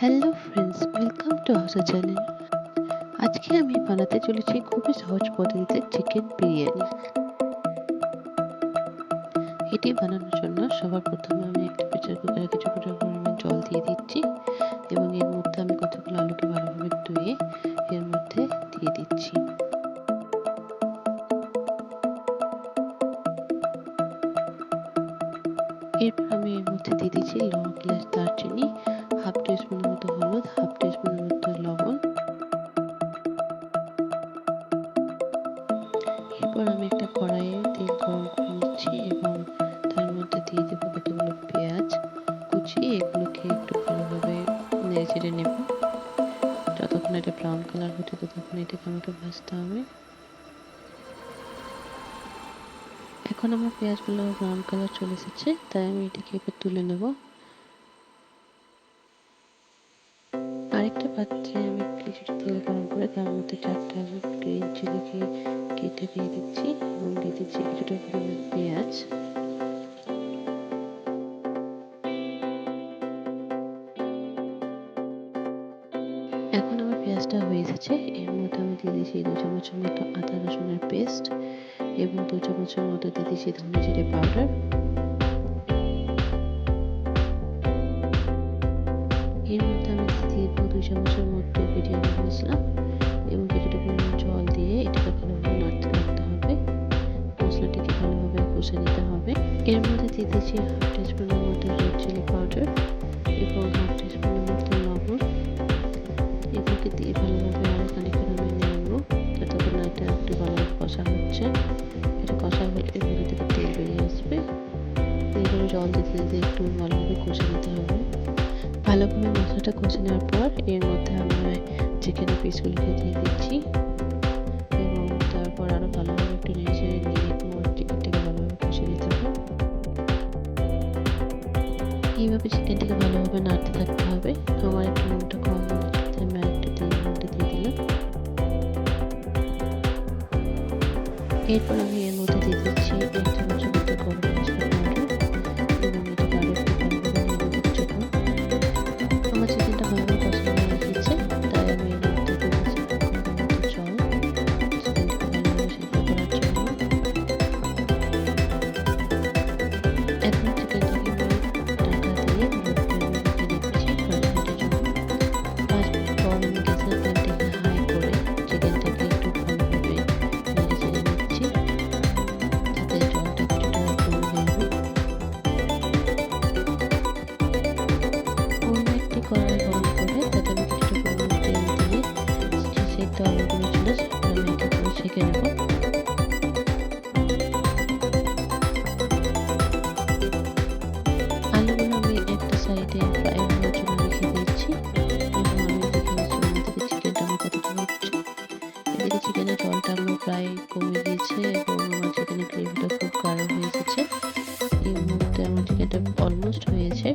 Hello friends welcome to হাউসা channel আজকে আমি বানাতে চলেছি খুবই সহজ পদ্ধতিতে চিকেন বিরিয়ানি। এটি বানানোর জন্য সবার প্রথমে আমি একটা প্রেসার কুকারে কিছু পরিমাণ জল দিয়ে দিচ্ছি এবং এর মধ্যে আমি কতগুলো আলুকে ভালোভাবে ধুয়ে এর মধ্যে দিয়ে দিচ্ছি। এরপর আমি এর মধ্যে দিয়ে দিচ্ছি লং গ্লাস দারচিনি হাফ টিস্পুনের মতো হলুদ হাফ টিস্পুনের মতো লবণ। এরপর আমি একটা কড়াইয়ে তেল গরম করে নিচ্ছি এবং তার মধ্যে দিয়ে দেব কতগুলো পেঁয়াজ। কুচি এগুলোকে একটু ভালোভাবে নেড়ে চেড়ে নেব। যতক্ষণ এটা ব্রাউন কালার হতে ততক্ষণ এটাকে আমাকে ভাজতে হবে। এখন আমার পেঁয়াজগুলো ব্রাউন কালার চলে এসেছে, তাই আমি এটাকে এবার তুলে নেব। কেটে দিয়ে দিচ্ছি এবং দিয়ে দিচ্ছি কিছুটা পরিমাণ পেঁয়াজ। এখন আমার পেঁয়াজটা হয়ে এসেছে। এর মধ্যে আমি দিয়ে দিচ্ছি দু চামচের মতো আদা রসুনের পেস্ট এবং দু চামচের মতো দিয়ে দিচ্ছি ধনে জিরে পাউডার দিয়ে দিচ্ছি হাফ টিস্পুনের মতো রেড চিলি পাউডার এবং হাফ টিস্পুনের মতো লবণ। এগুলোকে দিয়ে ভালোভাবে আরও খানিকক্ষণ আমি নেব যতক্ষণ এটা একটু ভালোভাবে কষা হচ্ছে। এটা কষা হলে মধ্যে থেকে তেল বেরিয়ে আসবে। এইভাবে জল দিতে দিতে একটু ভালোভাবে কষে নিতে হবে। ভালোভাবে মশলাটা কষে নেওয়ার পর এর মধ্যে আমরা চিকেনের পিসগুলোকে দিয়ে দিচ্ছি। এইভাবে থেকে ভালোভাবে নাড়তে থাকতে হবে। আমার একটু নুনটা কম আমি নুনটা দিয়ে দিলাম। এরপর আমি এর মধ্যে দিয়ে দিচ্ছি এক এদিকে চিকেনের জলটা আমার প্রায় কমে গিয়েছে এবং আমার চিকেনের গ্রেভিটা খুব গাঢ় হয়ে এসেছে। এই মুহূর্তে আমার চিকেনটা অলমোস্ট হয়েছে।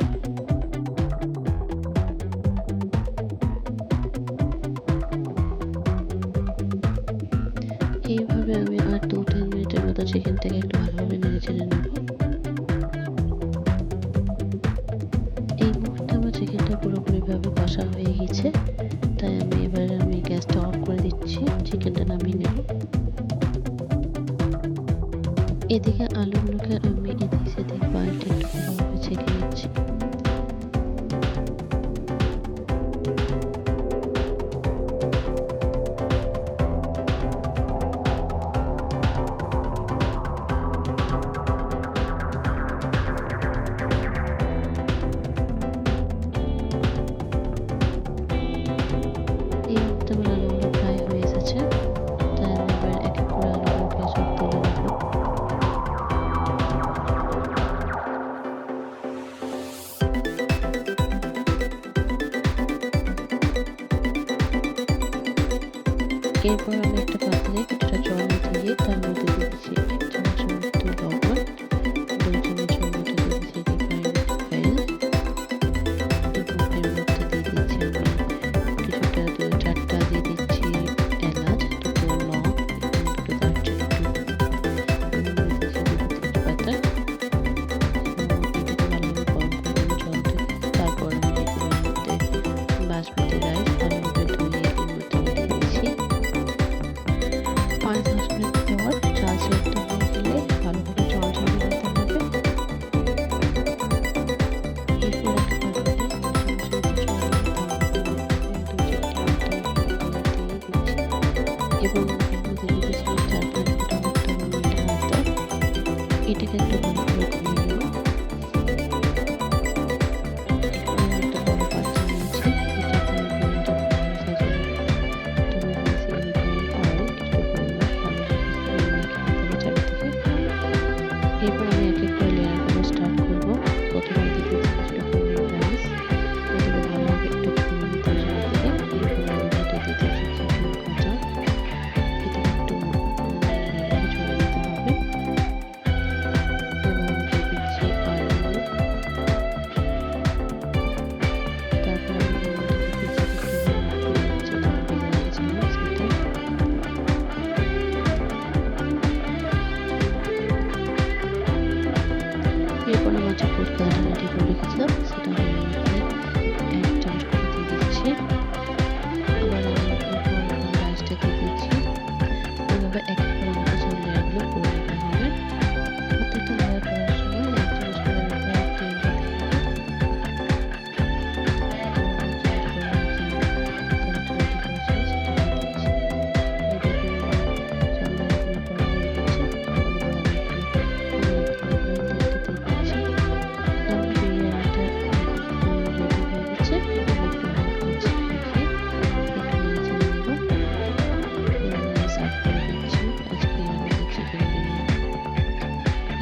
এইভাবে আমি আর দু তিন মিনিটের মতো চিকেনটাকে একটু ভালোভাবে নেড়ে চেড়ে নেব। এই মুহূর্তে আমার চিকেনটা পুরোপুরিভাবে কষা হয়ে গেছে তাই আমি এবার আমি গ্যাসটা দিচ্ছি চিকেনটা নামিয়ে নেব। এদিকে আলুগুলোকে এরপর আমি একটা পাত্রে কিছুটা জল দিয়ে তার মধ্যে এবং এখানে যেটুকু ছিল চার পাঁচ ফুট অনেকটা মোটা এটাকে একটু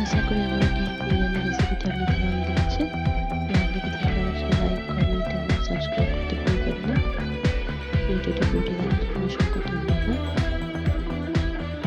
আশা করি আমার